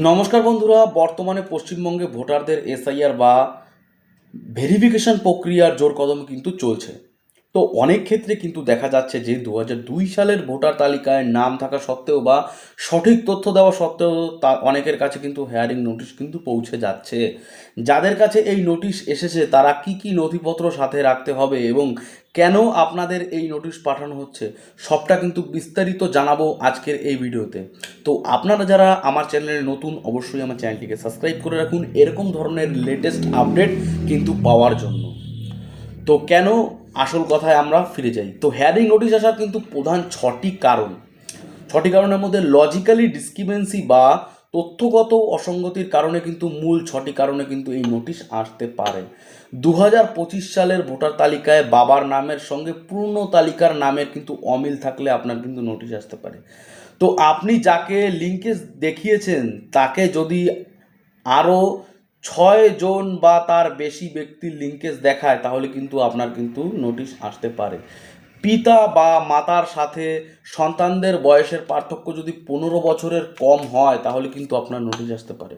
নমস্কার বন্ধুরা বর্তমানে পশ্চিমবঙ্গে ভোটারদের এসআইআর বা ভেরিফিকেশন প্রক্রিয়ার জোর কদম কিন্তু চলছে। তো অনেক ক্ষেত্রে কিন্তু দেখা যাচ্ছে যে দু দুই সালের ভোটার তালিকায় নাম থাকা সত্ত্বেও বা সঠিক তথ্য দেওয়া সত্ত্বেও তা অনেকের কাছে কিন্তু হেয়ারিং নোটিশ কিন্তু পৌঁছে যাচ্ছে। যাদের কাছে এই নোটিশ এসেছে, তারা কি কি নথিপত্র সাথে রাখতে হবে এবং কেন আপনাদের এই নোটিশ পাঠানো হচ্ছে, সবটা কিন্তু বিস্তারিত জানাব আজকের এই ভিডিওতে। তো আপনারা যারা আমার চ্যানেলে নতুন, অবশ্যই আমার চ্যানেলটিকে সাবস্ক্রাইব করে রাখুন। এরকম ধরনের লেটেস্ট আপডেট কিন্তু পাওয়ার জন্য। তো কেন আসল কথায় আমরা ফিরে যাই। তো হেয়ারিং নোটিশ আসার কিন্তু প্রধান ছটি কারণ। ছটি কারণের মধ্যে লজিক্যালি ডিসক্রিমেন্সি বা তথ্যগত অসঙ্গতির কারণে কিন্তু মূল ছটি কারণে কিন্তু এই নোটিশ আসতে পারে। দু হাজার পঁচিশ সালের ভোটার তালিকায় বাবার নামের সঙ্গে পূর্ণ তালিকার নামের কিন্তু অমিল থাকলে আপনার কিন্তু নোটিশ আসতে পারে। তো আপনি যাকে লিঙ্কেজ দেখিয়েছেন, তাকে যদি আরও ছয় জন বা তার বেশি ব্যক্তির লিঙ্কেজ দেখায়, তাহলে কিন্তু আপনার কিন্তু নোটিশ আসতে পারে। পিতা বা মাতার সাথে সন্তানদের বয়সের পার্থক্য যদি পনেরো বছরের কম হয়, তাহলে কিন্তু আপনার নোটিশ আসতে পারে।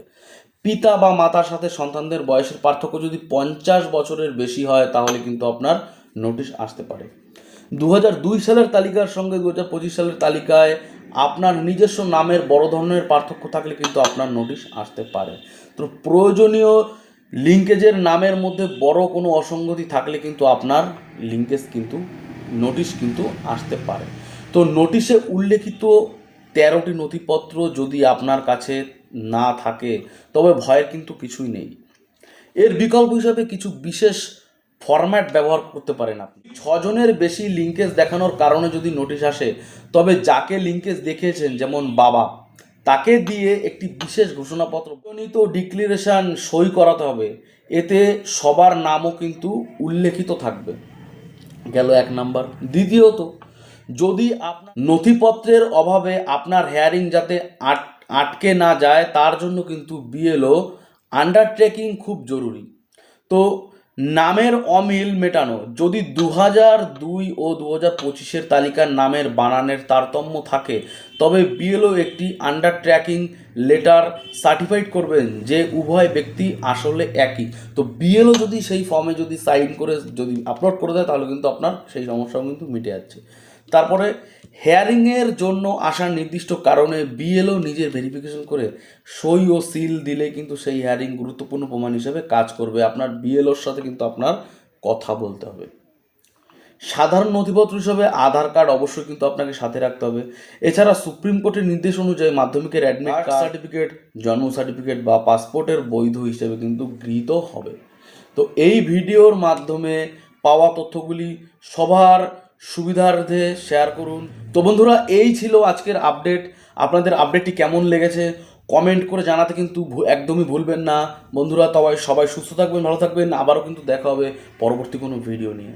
পিতা বা মাতার সাথে সন্তানদের বয়সের পার্থক্য যদি পঞ্চাশ বছরের বেশি হয়, তাহলে কিন্তু আপনার নোটিশ আসতে পারে। দু সালের তালিকার সঙ্গে দু হাজার পঁচিশ সালের তালিকায় আপনার নিজস্ব নামের বড় ধরনের পার্থক্য থাকলে কিন্তু আপনার নোটিশ আসতে পারে। তো প্রয়োজনীয় লিঙ্কেজের নামের মধ্যে বড় কোনো অসঙ্গতি থাকলে কিন্তু আপনার লিঙ্কেজ কিন্তু নোটিশ কিন্তু আসতে পারে। তো নোটিশে উল্লেখিত তেরোটি নথিপত্র যদি আপনার কাছে না থাকে, তবে ভয়ের কিন্তু কিছুই নেই। এর বিকল্প হিসাবে কিছু বিশেষ ফরম্যাট ব্যবহার করতে পারেন আপনি। ছজনের বেশি লিঙ্কেজ দেখানোর কারণে যদি নোটিশ আসে, তবে যাকে লিঙ্কেজ দেখিয়েছেন, যেমন বাবা, তাকে দিয়ে একটি বিশেষ ঘোষণাপত্র প্রণীত ডিক্লারেশন সই করাতে হবে। এতে সবার নামও কিন্তু উল্লেখিত থাকবে। গেল এক নাম্বার। দ্বিতীয়ত, যদি আপনার নথিপত্রের অভাবে আপনার হেয়ারিং যাতে আট, আটকে না যায়, তার জন্য কিন্তু বিএলও আন্ডারটেকিং খুব জরুরি। তো নামের অমিল মেটানো। যদি দু হাজার দুই ও দু হাজার পঁচিশের তালিকার নামের বানানের তারতম্য থাকে, তবে বিএলও একটি আন্ডার ট্র্যাকিং লেটার সার্টিফাইড করবেন যে উভয় ব্যক্তি আসলে একই। তো বিএলও যদি সেই ফর্মে যদি সাইন করে যদি আপলোড করে দেয়, তাহলে কিন্তু আপনার সেই সমস্যাও কিন্তু মিটে যাচ্ছে। তারপরে হেয়ারিংয়ের জন্য আসার নির্দিষ্ট কারণে বিএলও নিজের ভেরিফিকেশন করে সই ও সিল দিলে কিন্তু সেই হেয়ারিং গুরুত্বপূর্ণ প্রমাণ হিসেবে কাজ করবে। আপনার বিএলওর সাথে কিন্তু আপনার কথা বলতে হবে। সাধারণ নথিপত্র হিসাবে আধার কার্ড অবশ্যই কিন্তু আপনাকে সাথে রাখতে হবে। এছাড়া সুপ্রিম কোর্টের নির্দেশ অনুযায়ী মাধ্যমিকের অ্যাডমিট কার্ড সার্টিফিকেট জন্ম সার্টিফিকেট বা পাসপোর্টের বৈধ হিসেবে কিন্তু গৃহীত হবে। তো এই ভিডিওর মাধ্যমে পাওয়া তথ্যগুলি সবার সুবিধার্থে শেয়ার করুন। তো বন্ধুরা, এই ছিল আজকের আপডেট আপনাদের আপডেটটি কেমন লেগেছে? কমেন্ট করে জানাতে কিন্তু একদমই ভুলবেন না। বন্ধুরা তবাই সবাই সুস্থ থাকবেন, ভালো থাকবেন। আবারও কিন্তু দেখা হবে পরবর্তী কোনো ভিডিও নিয়ে।